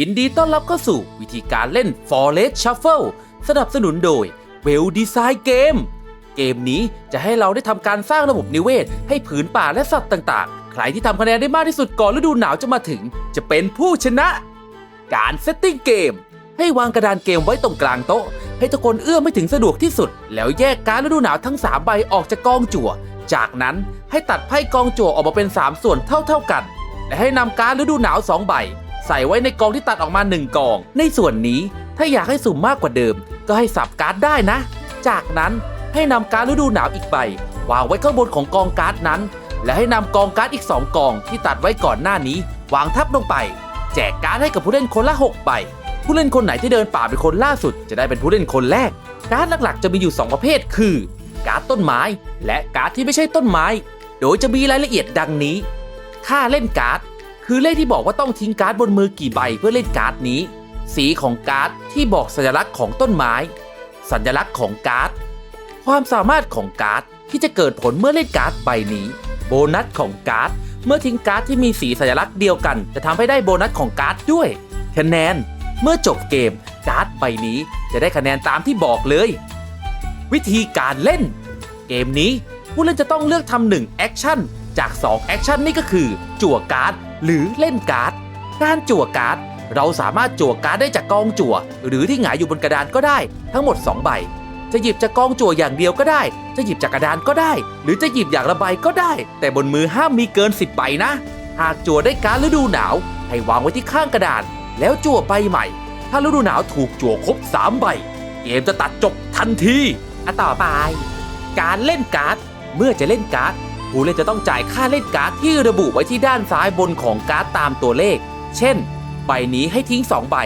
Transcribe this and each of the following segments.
ยินดีต้อนรับเข้าสู่วิธีการเล่น Forest Shuffle สนับสนุนโดย Well Design Game เกมนี้จะให้เราได้ทำการสร้างระบบนิเวศ ให้ผืนป่าและสัตว์ต่าง ๆ ใครที่ทำคะแนนได้มากที่สุดก่อนฤดูหนาวจะมาถึง จะเป็นผู้ชนะ การเซตติ้งเกม ให้วางกระดานเกมไว้ตรงกลางโต๊ะ ให้ทุกคนเอื้อมไม่ถึงสะดวกที่สุด แล้วแยกการฤดูหนาวทั้ง 3 ใบออกจากกองจั่ว จากนั้นให้ตัดไพ่กองจั่วออกมาเป็น 3 ส่วนเท่า ๆกัน และให้นำการฤดูหนาว 2 ใบ ใส่ไว้ในกองที่ตัดออกมา 1กอง ในส่วนนี้ถ้าอยากให้สุ่มมากกว่าเดิม ก็ให้สับการ์ดได้นะ จากนั้นให้นำการ์ดฤดูหนาวอีกใบวางไว้ข้างบนของกองการ์ดนั้น และให้นำกองการ์ดอีก 2 กองที่ตัดไว้ก่อนหน้านี้ วางทับลงไป แจกการ์ดให้กับผู้เล่นคนละ6ใบผู้เล่นคนไหนที่เดินป่าเป็นคนล่าสุด จะได้เป็นผู้เล่นคนแรก การ์ดหลักๆ จะมีอยู่ 2 ประเภท คือ การ์ดต้นไม้ และการ์ดที่ไม่ใช่ต้นไม้ โดยจะมีรายละเอียดดังนี้ ค่าเล่นการ์ด คือเลขที่บอกว่าต้องทิ้งการ์ดบนมือกี่ใบเพื่อเล่นการ์ดนี้ สีของการ์ดที่บอกสัญลักษณ์ของต้นไม้ สัญลักษณ์ของการ์ด ความสามารถของการ์ดที่จะเกิดผลเมื่อเล่นการ์ดใบนี้ โบนัสของการ์ดเมื่อทิ้งการ์ดที่มีสีสัญลักษณ์เดียวกัน จะทำให้ได้โบนัสของการ์ดด้วยคะแนนเมื่อจบเกมการ์ดใบนี้จะได้คะแนนตามที่บอกเลย วิธีการเล่น เกมนี้ผู้เล่นจะต้องเลือกทำหนึ่งแอคชั่นจาก2แอคชั่นนี่ก็คือ จั่วการ์ด หรือเล่นการ์ด การจั่วการ์ด เราสามารถจั่วการ์ดได้จากกองจั่ว หรือที่หงายอยู่บนกระดานก็ได้ ทั้งหมด 2 ใบ จะหยิบจากกองจั่วอย่างเดียวก็ได้ จะหยิบจากกระดานก็ได้ หรือจะหยิบอย่างละใบก็ได้ แต่บนมือห้ามมีเกิน 10 ใบนะ หากจั่วได้การ์ดฤดูหนาว ให้วางไว้ที่ข้างกระดาน แล้วจั่วใบใหม่ ถ้าฤดูหนาวถูกจั่วครบ3ใบ เกมจะตัดจบทันทีอะต่อไป การเล่นการ์ด เมื่อจะเล่นการ์ด ผู้เล่นจะต้องจ่ายค่าเล่นการ์ดที่ระบุไว้ที่ด้านซ้ายบนของการ์ดตามตัวเลข เช่น ใบนี้ให้ทิ้ง 2 ใบ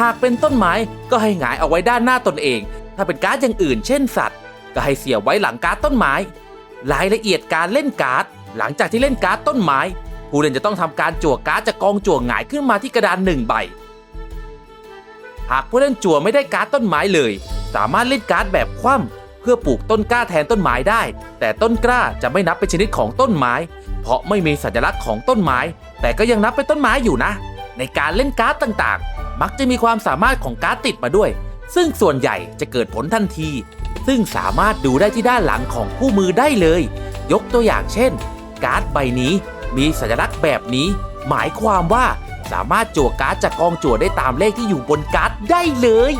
หากเป็นต้นไม้ก็ให้หงายเอาไว้ด้านหน้าตนเอง ถ้าเป็นการ์ดอย่างอื่น เช่นสัตว์ ก็ให้เสียบไว้หลังการ์ดต้นไม้ รายละเอียดการเล่นการ์ด หลังจากที่เล่นการ์ดต้นไม้ ผู้เล่นจะต้องทำการจั่วการ์ดจากกองจั่วหงายขึ้นมาที่กระดานหนึ่งใบ หากผู้เล่นจั่วไม่ได้การ์ดต้นไม้เลย สามารถเล่นการ์ดแบบคว่ำ พื่อปลูกต้นกล้าแทนต้นไม้ได้ แต่ต้นกล้าจะไม่นับเป็นชนิดของต้นไม้ เพราะไม่มีสัญลักษณ์ของต้นไม้ แต่ก็ยังนับเป็นต้นไม้อยู่นะ ในการเล่นการ์ดต่างๆ มักจะมีความสามารถของการ์ดติดมาด้วย ซึ่งส่วนใหญ่จะเกิดผลทันที ซึ่งสามารถดูได้ที่ด้านหลังของคู่มือได้เลย ยกตัวอย่างเช่น การ์ดใบนี้ มีสัญลักษณ์แบบนี้ หมายความว่าสามารถจั่วการ์ดจากกองจั่วได้ตามเลขที่อยู่บนการ์ดได้เลย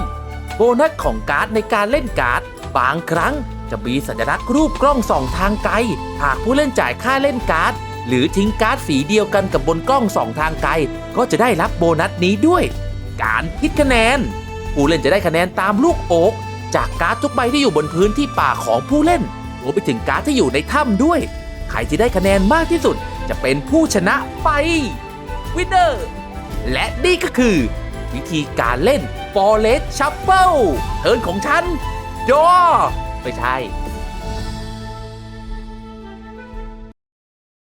โบนัสของการ์ดในการเล่นการ์ด บางครั้งจะมีสัญลักษณ์รูปกล้องส่องทางไกล หากผู้เล่นจ่ายค่าเล่นการ์ด หรือทิ้งการ์ดสีเดียวกันกับบนกล้องส่องทางไกล ก็จะได้รับโบนัสนี้ด้วย การคิดคะแนน ผู้เล่นจะได้คะแนนตามลูกโอ๊กจากการ์ดทุกใบที่อยู่บนพื้นที่ป่าของผู้เล่นรวมไปถึงการ์ดที่อยู่ในถ้ำด้วย ใครที่ได้คะแนนมากที่สุดจะเป็นผู้ชนะไปวินเนอร์และนี่ก็คือ วิธีการเล่น ฟอร์เรสชัปเปิลเทิร์นของฉัน ดอ ไม่ใช่